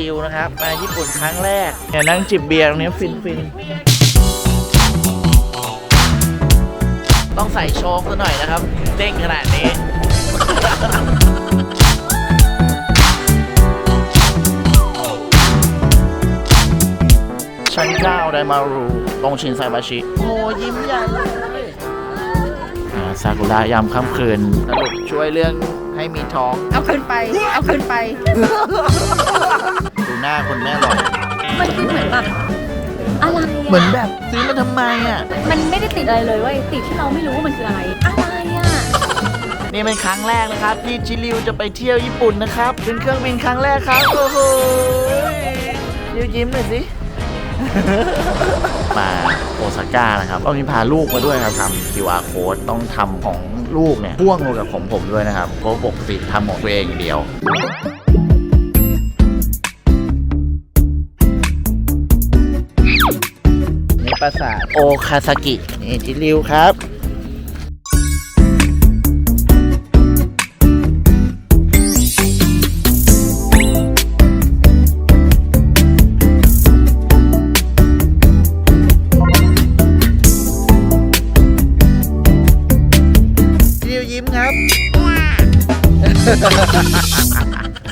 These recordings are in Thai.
ริวนะครับ มาญี่ปุ่นครั้งแรกเนี่ยนั่งจิบเบียร์ตรงนี้ฟินฟินต้องใส่โชคซะหน่อยนะครับ เด้งขนาดนี้ชั้นเก้าไดมารูตรงชินไซบาชิโอ้ยิ้มใหญ่เลยอ่าซากุระยามค่ำคืนสรุปช่วยเรื่อง ให้มีท้อง เอาขึ้นไป เอาขึ้นไป ดูหน้าคนแม่หล่อยมันคือเหมือนแบบอะไรอะเหมือนแบบซื้อมาทำไมอะ มันไม่ได้ติดอะไรเลยเว้ยติดที่เราไม่รู้ว่ามันคืออะไร อะไรอะนี่เป็นครั้งแรกนะครับ ที่จิริวจะไปเที่ยวญี่ปุ่นนะครับเป็นเครื่องบินครั้งแรกครับ โอ้โหจิริวยิ้มหน่อยสิ มาโอซาก้านะครับตอนนี้พาลูกมาด้วยครับทำ QR code ต้องทำของ ลูกเนี่ยพ่วงกับของผมด้วยนะครับเพราะปกติทำของตัวเองอย่างเดียวนี่ปราสาทโอคาซากินี่จิริวครับ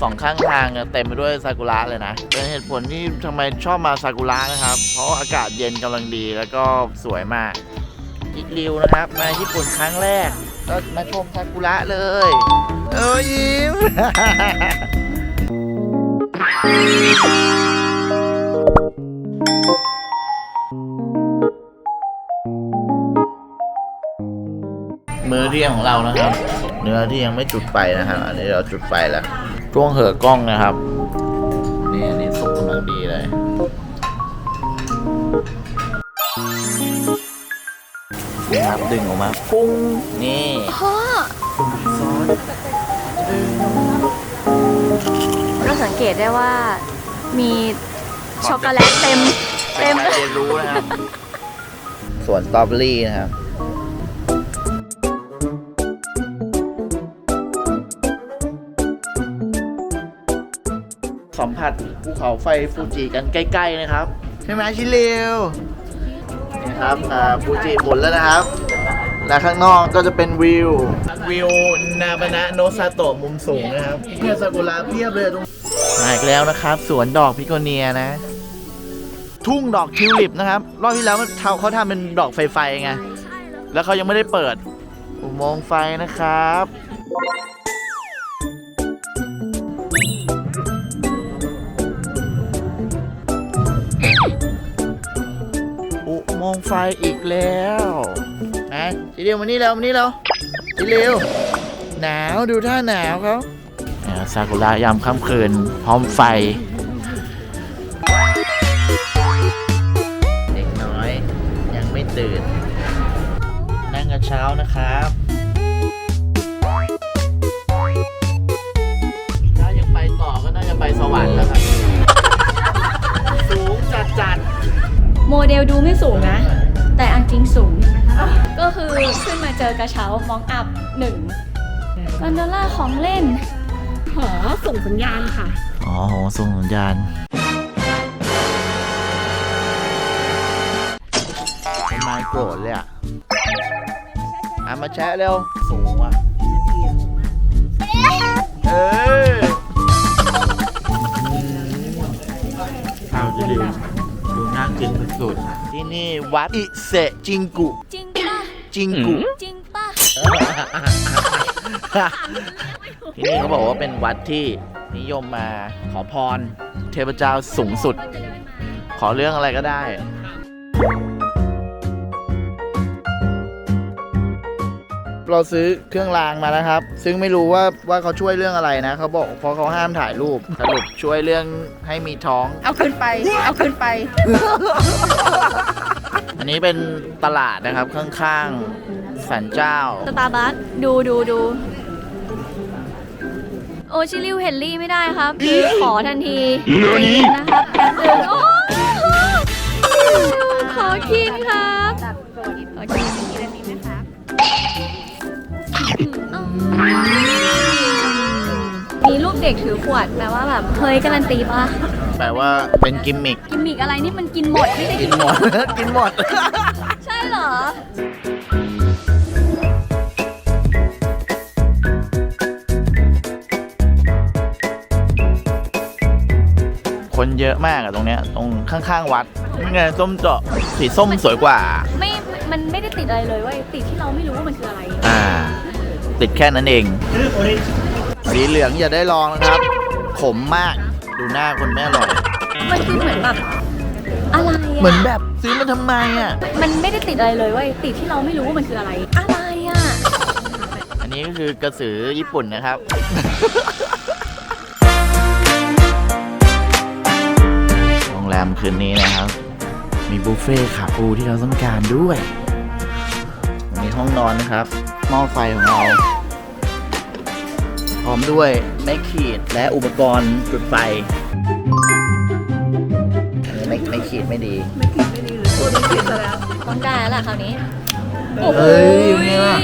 สองข้างทางเนี่ยเต็มไปด้วยซากุระเลยนะ เป็นเหตุผลที่ทำไมชอบมาซากุระนะครับ เพราะอากาศเย็นกำลังดีแล้วก็สวยมากอีกริวนะครับ มาญี่ปุ่นครั้งแรก ก็มาชมซากุระเลย เอ้ยยิ้ม มือเที่ยงของเรานะครับ เนื้อที่ยังไม่จุดไฟนะครับ อันนี้เราจุดไฟแล้วช่วงเหอะกล้องนะครับ นี่อันนี้สุกกำลังดีเลยนี่ครับดึงออกมาปุ้งนี่พ่อซอสดึงเราสังเกตได้ว่ามีช็อกโกแลตเต็มเป็เต็นมการเรียนรู้นะครับ ส่วนสตรอเบอรี่นะครับ สัมผัสภูเขาไฟฟูจิกันใกล้ ๆ นะครับ ใช่ไหมชิเลวนี่ครับอ่าฟูจิหมุนแล้วนะครับ และข้างนอกก็จะเป็นวิว วิวนาบานะโนซาโตะมุมสูงนะครับเพียซากุระเพียบเลยตรงมาอีกแล้วนะครับ สวนดอกพิโกเนียนะ ทุ่งดอกทิวลิปนะครับ รอบที่แล้วเขาเขาทำเป็นดอกไฟไฟไง แล้วเขายังไม่ได้เปิดอุโมงค์ไฟนะครับ มงไฟอีกแล้วนะจีเดียวมานี่แล้วมานี่แล้วจีเร็วหนาวดูท่าหนาวเขาอ่าซากุระยามค่ำคืน พร้อมไฟ เด็กน้อยยังไม่ตื่น นั่งกระเช้านะครับถ้ายังไปต่อก็น่าจะไปสวรรค์แล้วครับ โมเดลดูไม่สูงนะ แต่อันจริงสูง ก็คือขึ้นมาเจอกระเช้ามองอัพหนึ่งกอนโดล่าของเล่นขอส่งสัญญาณค่ะ อ๋อโหส่งสัญญาณเป็นไม้โกรธเลยอะอะมาแชะเร็ว สูงว่ะเออข้าวจะดี ดูน่ากินสุดๆที่นี่วัดอิเซจิงกุ จริงป่ะจิงกุ จริงป่ะที่นี่เขาบอกว่าเป็นวัดที่นิยมมาขอพร เทพเจ้าสูงสุด ขอเรื่องอะไรก็ได้ เราซื้อเครื่องรางมานะครับ ซึ่งไม่รู้ว่าว่าเขาช่วยเรื่องอะไรนะเขาบอกเพราะเขาห้ามถ่ายรูปสรุปช่วยเรื่องให้มีท้อง เอาขึ้นไป เอาขึ้นไป อันนี้เป็นตลาดนะครับข้างๆสันเจ้า สตาร์บัคดูดูดู โอชิริวเฮนรี่ไม่ได้ครับขอทันทีนะครับแป๊บนึงโอ้ขอกินครับ ขอกิน อันนี้นะครับ มีรูปเด็กถือขวดแปลว่าแบบเฮ้ยการันตีปะแปลว่าเป็นกิมมิคกิมมิกอะไรนี่มันกินหมดไม่ได้กิกินนหมด กินหมด ใช่เหรอ คนเยอะมากอะตรงเนี้ย ตรงข้างๆวัดนี่ไงส้มเจาะสีส้มสวยกว่า ไม่ มันไม่ได้ติดอะไรเลยเว่าติดที่เราไม่รู้ว่ามันคืออะไร อ่า ติดแค่นั้นเอง สีเหลืองอย่าได้ลองนะครับ ขมมาก ดูหน้าคนแม่อร่อยมันคือเหมือนแบบอะไรอะเหมือนแบบซื้อมาทำไมอะ มันไม่ได้ติดอะไรเลยเว่าติดที่เราไม่รู้ว่ามันคืออะไร อะไรอะอันนี้ก็คือกระสือญี่ปุ่นนะครับ โรงแรมคืนนี้นะครับ มีบุฟเฟ่ต์ขาปูที่เราต้องการด้วยมี ห้องนอนนะครับ หม้อไฟของเรา พร้อมด้วยแม่ขีดและอุปกรณ์จุดไฟอันนี้ไม่ไม่ขีดไม่ดีต้องได้แล้วล่ะคราวนี้เฮ้ยเป็นไงล่ะ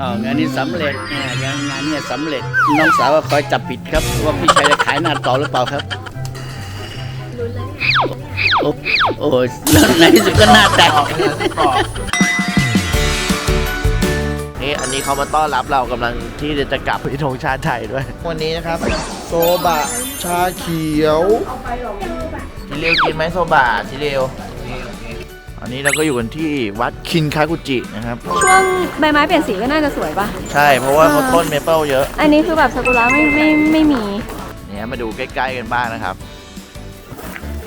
อ๋องานนี้สำเร็จอ่างานงานเนี้สำเร็จน้องสาวก็คอยจับผิดครับว่าพี่ชายจะขายหน้าต่อหรือเปล่าครับ โอ้โอ้ยแล้วในที่สุดก็หน้าแตกนี่อันนี้เขามาต้อนรับเรากำลังที่จะกลับไปธงชาติไทยด้วย วันนี้นะครับ โซบะชาเขียวทีเรียวกินไหมโซบะทีเรียวอันนี้เราก็อยู่กันที่วัดคินคากุจินะครับ ช่วงใบไม้เปลี่ยนสีก็น่าจะสวยปะใช่เพราะว่าเขาต้นเมเปิลเยอะ อันนี้คือแบบซากุระไม่ไม่ไม่มี เนี่ยมาดูใกล้ๆกันบ้างนะครับ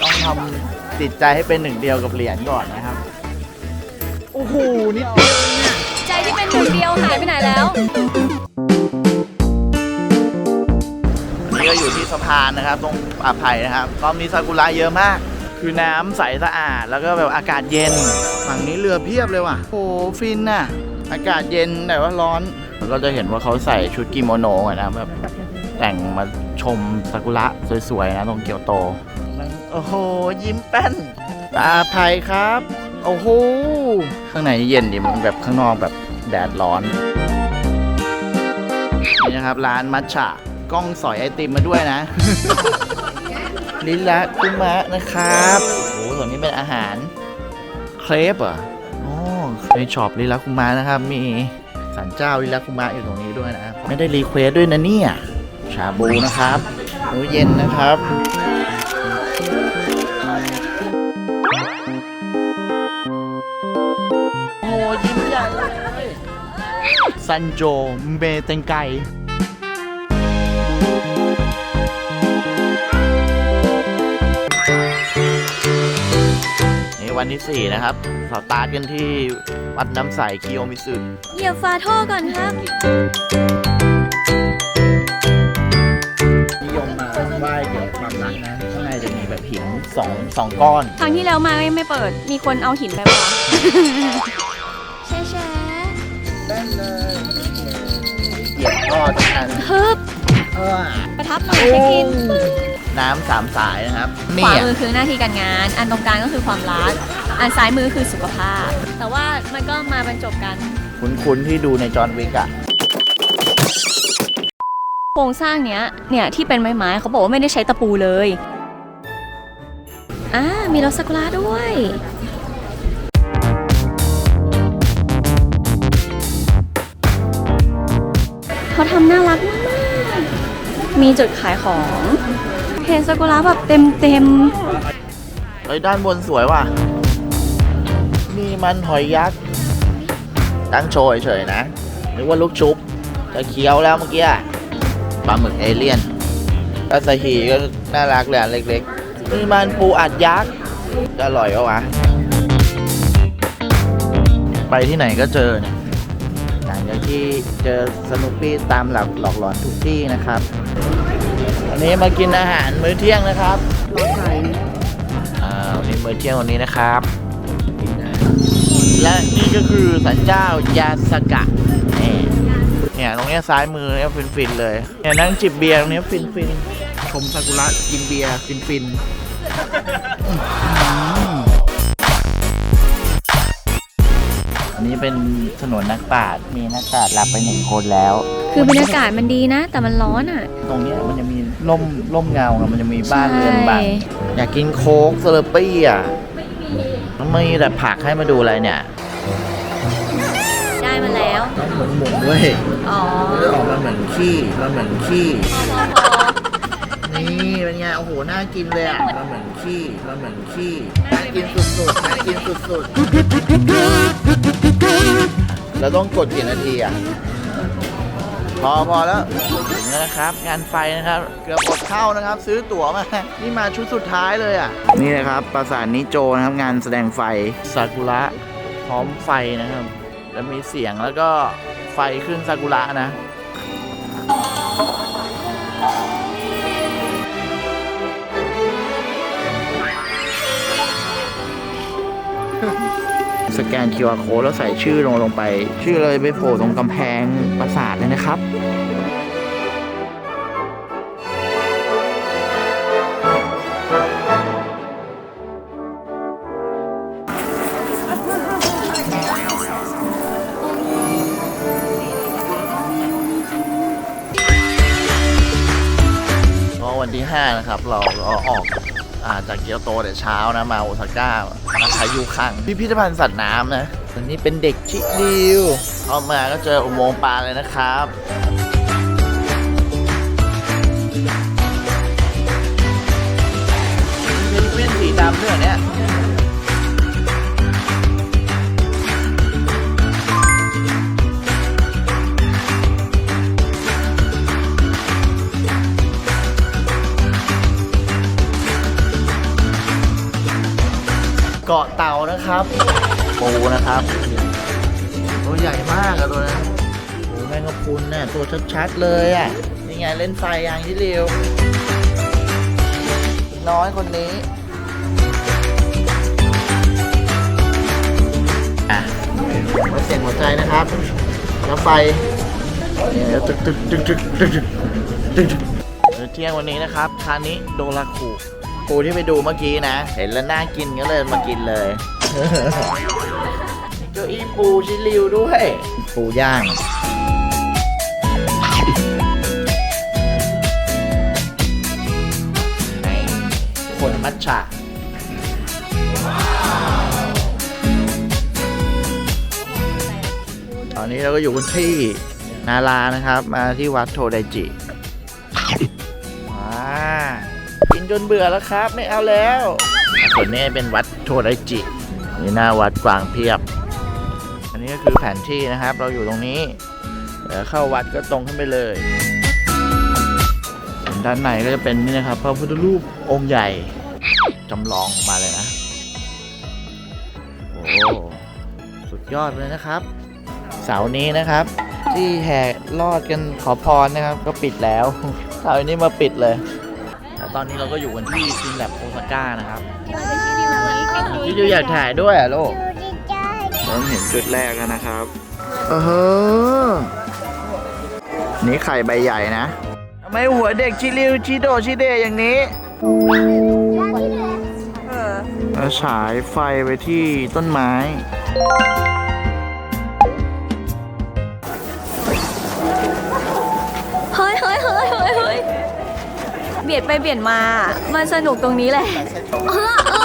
ต้องทำ จิตใจให้เป็นหนึ่งเดียวกับเหรียญก่อนนะครับ โอ้โหนิดเดียวเนี่ยใจที่เป็นหนึ่งเดียวหายไปไหนแล้วนี่ก็อยู่ที่สะพานนะครับตรงป่าไผ่นะครับก็มีซากุระเยอะมาก คือน้ำใสสะอาด แล้วก็แบบอากาศเย็น ฝั่งนี้เรือเพียบเลยว่ะ โอ้โหฟินน่ะ อากาศเย็นแต่ว่าร้อนแล้วก็จะเห็นว่าเขาใส่ชุดกิโมโนอะนะแบบแต่งมาชมซากุระสวยๆนะตรงเกียวโต โอ้โห ยิ้มแป้น ตาไผ่ครับ โอ้โห ข้างในเย็นดิมันแบบข้างนอกแบบแดดร้อน นี่นะครับร้านมัทฉะกล้องสอยไอติมมาด้วยนะ ลิละคุมะนะครับ โอ้โหส่วนนี้เป็นอาหาร เครปเหรอะโอ้ในช็อปลิละคุมะนะครับ มีสันเจ้าลิละคุมะอยู่ตรงนี้ด้วยนะครับไม่ได้รีเควสด้วยนะเนี่ย ชาบูนะครับมื้อเย็นนะครับ ซันโจเมเตงไกนี่วันที่ 4 นะครับสตาร์ทกันที่วัดน้ำใสคิโอมิสึเหยียบฝาท่อก่อนครับ นิยมมาไหว้เกี่ยวกับความรักนะ ข้างในจะมีแบบหินสองสองก้อน ครั้งที่แล้วมาไม่ไม่เปิด มีคนเอาหินไปปะวะแยียบก้อนอันฮึบเออประทับหน่อยเช็คอินน้ำสามสายนะครับขวาเนี่ยมือคือหน้าที่การงาน อันตรงกลางก็คือความรักอันซ้ายมือคือสุขภาพ แต่ว่ามันก็มาบรรจบกัน คุ้นๆที่ดูในจอห์นวิกอะโครงสร้างเนี้ยเนี่ยที่เป็นไม้ๆเขาบอกว่าไม่ได้ใช้ตะปูเลยอ่ามีรถซากุระด้วย เขาทำน่ารักมากมีจุดขายของเห็นซากุระแบบเต็มเต็มเฮ้ยด้านบนสวยว่ะ นี่มันหอยยักษ์ ตั้งโชว์เฉยๆนะ นึกว่าลูกชุบจะเคี้ยวแล้วเมื่อกี้ปลาหมึกเอเลี่ยนอาซาฮีก็น่ารักเลยเล็กๆ นี่มันปูอัดยักษ์จะอร่อยปะวะ ไปที่ไหนก็เจอเนี่ย หลังจากที่เจอสนุปปี้ตามหลักหลอกหลอนทุกที่นะครับ วันนี้มากินอาหารมื้อเที่ยงนะครับอ่าวันนี้มื้อเที่ยงวันนี้นะครับ และนี่ก็คือสันเจ้ายาสกะนี่เนี่ยตรงเนี้ยซ้ายมือเนี่ยฟินฟินๆเลยเนี่ยนั่งจิบเบียร์ตรงเนี้ยฟินฟินๆชมซากุระกินเบียร์ฟินฟินๆ นนี้เป็นถนนนักปราชญ์มีนักปราชญ์หลับไปหนึ่งคนแล้ว คือบรรยากาศมันดีนะ แต่มันร้อนอะ ตรงเนี้ยมันจะมีร่มร่มเงาอะมันจะมีบ้านเรือนบังใช่ อยากกินโค้กเซอร์ปี้อะมันไม่มีแต่ผักให้มาดูอะไรเนี่ยได้มาแล้ว ต้องหมุนหมุนๆด้วยอ๋อมันจะออกมาเหมือนขี้มันเหมือนขี้พอนี่เป็นไงโอ้โหน่ากินเลยอะมันเหมือนขี้มันเหมือนขี้น่ากินสุดๆน่ากินสุดๆ เราต้องกดกี่นาทีอะ พอพอแล้วถึงแล้วนะครับ งานไฟนะครับ เกือบอดเข้านะครับ ซื้อตั๋วมา นี่มาชุดสุดท้ายเลยอะ นี่นะครับปราสาทนิโจนะครับงานแสดงไฟซากุระพร้อมไฟนะครับ แล้วมีเสียงแล้วก็ไฟขึ้นซากุระนะ สแกน QR code แล้วใส่ชื่อลงลงไป ชื่อเลยไปโผล่ตรงกำแพงปราสาทเลยนะครับ อ่าจากเกียวโตแต่เช้านะมาโอซาก้ามาคายูคังพิพิธภัณฑ์สัตว์น้ำนะอันนี้เป็นเด็กชิดิวเข้ามาก็เจออุโมงค์ปลาเลยนะครับเป็นสีดำด้วยเหรอเนี่ย ครับปูนะครับตัวใหญ่มากอะตัวนี้โอ้แมงกะพรุนเนี่ยตัวชัดๆเลยอะนี่ไงเล่นไฟอย่างที่เร็วน้อยคนนี้อะเสียงหัวใจนะครับ แล้วไฟเดี๋ยวตึกตึกตึกตึกตึกตึกเที่ยงวันนี้นะครับ คานิโดราคูคูที่ไปดูเมื่อกี้นะ เห็นแล้วน่ากินก็เลยมากินเลย เก้าอี้ปูชิลิวด้วย ปูย่าง คนมัทฉะตอนนี้เราก็อยู่กันที่นารานะครับ มาที่วัดโทไดจิว้ากินจนเบื่อแล้วครับ ไม่เอาแล้วส่วนนี้เป็นวัดโทไดจิ นี่หน้าวัดกวางเพียบ อันนี้ก็คือแผนที่นะครับ เราอยู่ตรงนี้เเข้าวัดก็ตรงขึ้นไปเลยด้านในก็จะเป็นนี่นะครับพระพุทธรูปองค์ใหญ่จำลองออกมาเลยนะโอ้สุดยอดเลยนะครับ เสาร์นี้นะครับ ที่แห่ลอดกันขอพรนะครับ ก็ปิดแล้วเสาร์นี้มาปิดเลย แล้วตอนนี้เราก็อยู่กันที่ซินแลบโอซาก้านะครับ พี่ดูอยากถ่ายด้วยอะลูกเริ่มเห็นจุดแรกแล้วนะครับเออนี่ไข่ใบใหญ่นะทำไมหัวเด็กชิลิวชิโดชิเดอย่างนี้แล้วฉายไฟไปที่ต้นไม้ เฮ้ยเฮ้ยเฮ้ยเฮ้ยเฮ้ยเบียดไปเบียดมา มันสนุกตรงนี้แหละเออเออ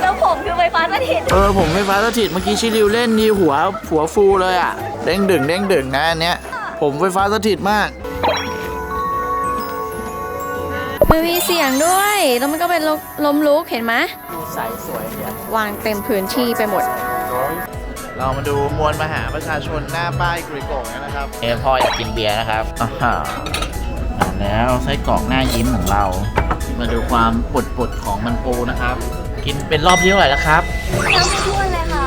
แล้วผมคือไฟฟ้าสถิตเออผมไฟฟ้าสถิตเมื่อกี้ชิลิวเล่นนี่หัวหัวฟูเลยอะเด้งดึงเด้งดึงนะอันเนี้ย ผมไฟฟ้าสถิตมาก มันมีเสียงด้วย แล้วมันก็เป็นลมลมลุกเห็นไหมดูใสสวยเนี่ยวางเต็มพื้นที่ไปหมด เรามาดูมวลมหาประชาชนหน้าป้ายกริโกะกันนะครับ เอพ่ออยากกินเบียร์นะครับอ่าฮะมาแล้วไส้กรอกหน้ายิ้มของเรา มาดูความปุดปุดๆของมันปูนะครับ กินเป็นรอบที่เท่าไหร่แล้วครับยังไม่ทั่วเลยค่ะ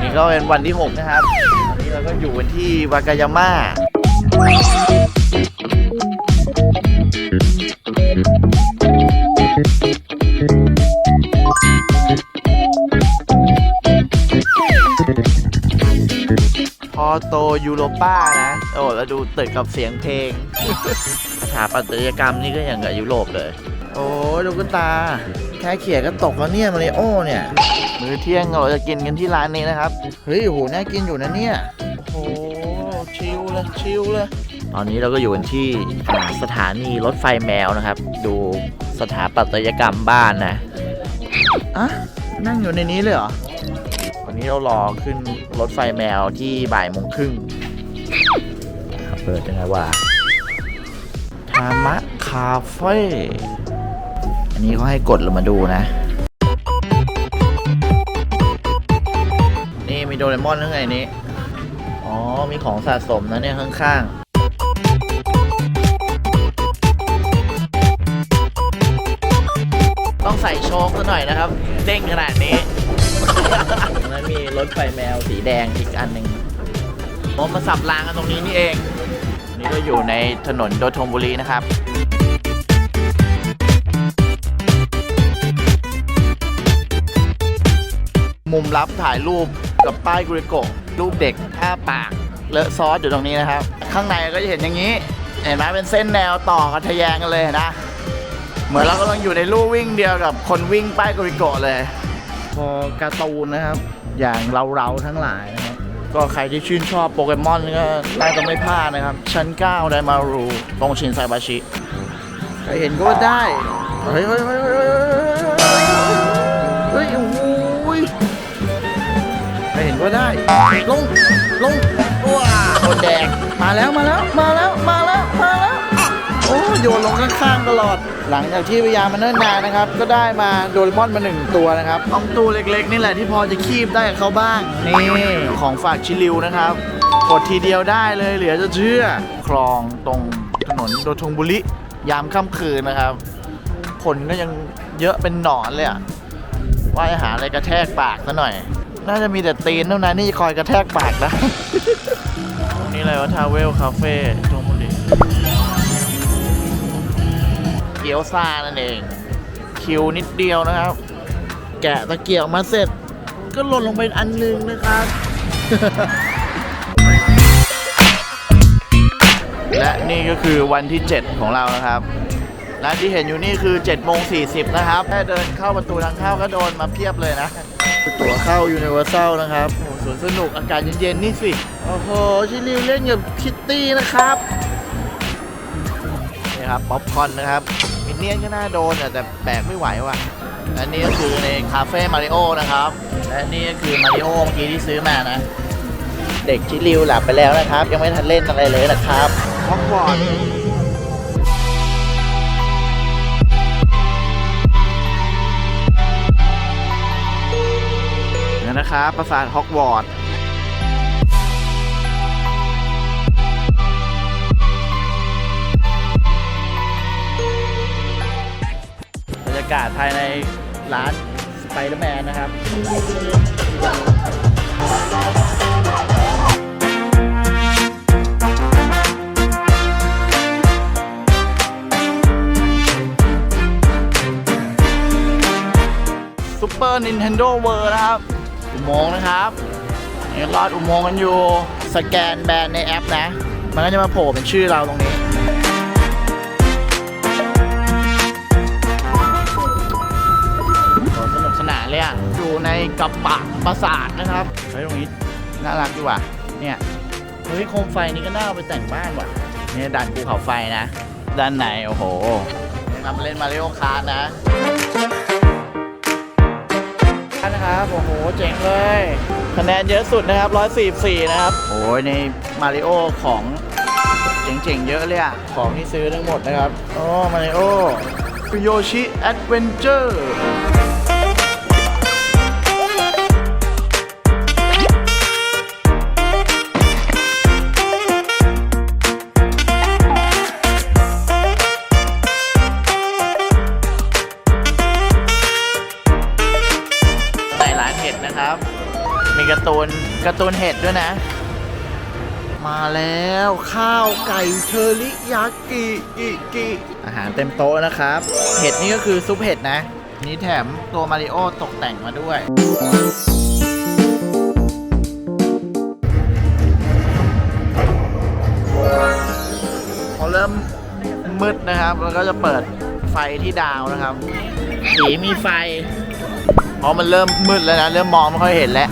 นี่ก็เป็นวันที่ 6 นะครับวันนี้เราก็อยู่กันที่วากายาม่าพอโตยูโรป้านะ โอ้แล้วดูตึกกับเสียงเพลงสถาปัตยกรรมนี่ก็อย่างกับยุโรปเลย โอ้ยลูกตา แค่เขี่ยก็ตกแล้วเนี่ยมาริโอเนี่ย มื้อเที่ยงเราจะกินกันที่ร้านนี้นะครับ เฮ้ยโอ้โหน่ากินอยู่นะเนี่ย โอ้โหชิลเลยชิลเลยตอนนี้เราก็อยู่กันที่อ่าสถานีรถไฟแมวนะครับ ดูสถาปัตยกรรมบ้านนะอะนั่งอยู่ในนี้เลยเหรอ วันนี้เรารอขึ้นรถไฟแมวที่บ่ายโมงครึ่ง เปิดยังไงวะทามะคาเฟ่อันนี้เขาให้กดเรามาดูนะ นี่มีโดเรมอนข้างในนี้ อ๋อ มีของสะสมนะเนี่ยข้างๆ ต้องใส่โชคซะหน่อยนะครับ เด้งขนาดนี้แล้วมีรถไฟแมวสีแดงอีกอันหนึ่งผมมาสับรางกันตรงนี้นี่เอง นี่ก็อยู่ในถนนโดทงบุรีนะครับมุมลับถ่ายรูปกับป้ายกุริโกะรูปเด็กอ้าปากเลอะซอสอยู่ตรงนี้นะครับ ข้างในก็จะเห็นอย่างนี้ เห็นไหมเป็นเส้นแนวต่อกันทะแยงกันเลยนะ เหมือนเรากำลังอยู่ในลู่วิ่งเดียวกับคนวิ่งป้ายกุริโกะเลย พอการ์ตูนนะครับ อย่างเราเราๆทั้งหลายนะ ก็ใครที่ชื่นชอบโปเกมอนก็น่าจะไม่พลาดนะครับ ชั้น 9 ไดมารูตรงชินไซบาชิใครเห็นก็ได้ เฮ้ยเฮ้ยเฮ้ยเฮ้ยเฮ้ยโอ้ยใครเห็นก็ได้ ลง ลงว้าคนแดงมาแล้วมาแล้วมาแล้วมา โอ้โยนลงข้างๆตลอด หลังจากที่พยายามมาเนิ่นนานนะครับ ก็ได้มาโดเรมอนมาหนึ่งตัวนะครับต้องตัวเล็กๆ นี่แหละที่พอจะคีบได้กับเขาบ้าง นี่ของฝากชิลิวนะครับกดทีเดียวได้เลยเหลือจะเชื่อคลองตรงถนนโดทงบุรียามค่ำคืนนะครับคนก็ยังเยอะเป็นหนอนเลยอะว่าจะหาอะไรกระแทกปากซะหน่อย น่าจะมีแต่ตีนเท่านั้นที่จะคอยกระแทกปากนะ ตรงนี้อะไรวะทาวเวลคาเฟ่ตรงบุรี เกี๊ยวซ่านั่นเอง คิวนิดเดียวนะครับ แกะตะเกียบมาเสร็จ ก็หล่นลงไปอันหนึงนะครับ และนี่ก็คือวันที่ 7 ของเรานะครับและที่เห็นอยู่นี่คือ7โมง40นะครับแค่เดินเข้าประตูทางเข้าก็โดนมาเพียบเลยนะ ตั๋วเข้ายูนิเวอร์แซลนะครับโอ้สวนสนุกอากาศเย็นๆนี่สิ โอ้โห ชิลิวเล่นกับคิตตี้นะครับ นี่ครับป๊อปคอร์นนะครับมินเนี่ยนก็น่าโดนอะแต่แบกไม่ไหวว่ะและนี่ก็คือในคาเฟ่มาริโอนะครับ และนี่ก็คือมาริโอเมื่อกี้ที่ซื้อมานะ เด็กชิลิวหลับไปแล้วนะครับ ยังไม่ทันเล่นอะไรเลยนะครับฮอกวอตส์นี่นะครับปราสาทฮอกวอตส์ากาศภายในร้านสไปเดอร์แมนนะครับซูเปอร์ Nintendo World นะครับ อุโมงค์นะครับลอดอุโมงค์กันอยู่ สแกนแบรนด์ในแอปนะ มันก็จะมาโผล่เป็นชื่อเราตรงนี้ กระปะปราสาทนะครับเฮ้ยตรงนี้น่ารักดีว่ะเนี่ยเฮ้ยโคมไฟนี้ก็น่าเอาไปแต่งบ้านว่ะเนี่ยด่านภูเขาไฟนะ ด้านในโอ้โหนี่ครับเล่นมาริโอคาร์นะนะครับโอ้โหเจ๋งเลยคะแนนเยอะสุดนะครับ144นะครับโอ้ยในมาริโอของเจ๋งๆ เยอะเลยอะของที่ซื้อทั้งหมดนะครับ โอ้ มาริโอโยชิแอดเวนเจอร์ ดนะครับ มีการ์ตูนการ์ตูนเห็ดด้วยนะ มาแล้วข้าวไก่เทอริยากิกิกิอาหารเต็มโต๊ะนะครับ เห็ดนี่ก็คือซุปเห็ดนะ นี่แถมตัวมาริโอตกแต่งมาด้วยพอเริ่มมืดนะครับ แล้วก็จะเปิดไฟที่ดาวนะครับผีมีไฟ เพราะมันเริ่มมืดแล้วนะ เริ่มมองไม่ค่อยเห็นแล้ว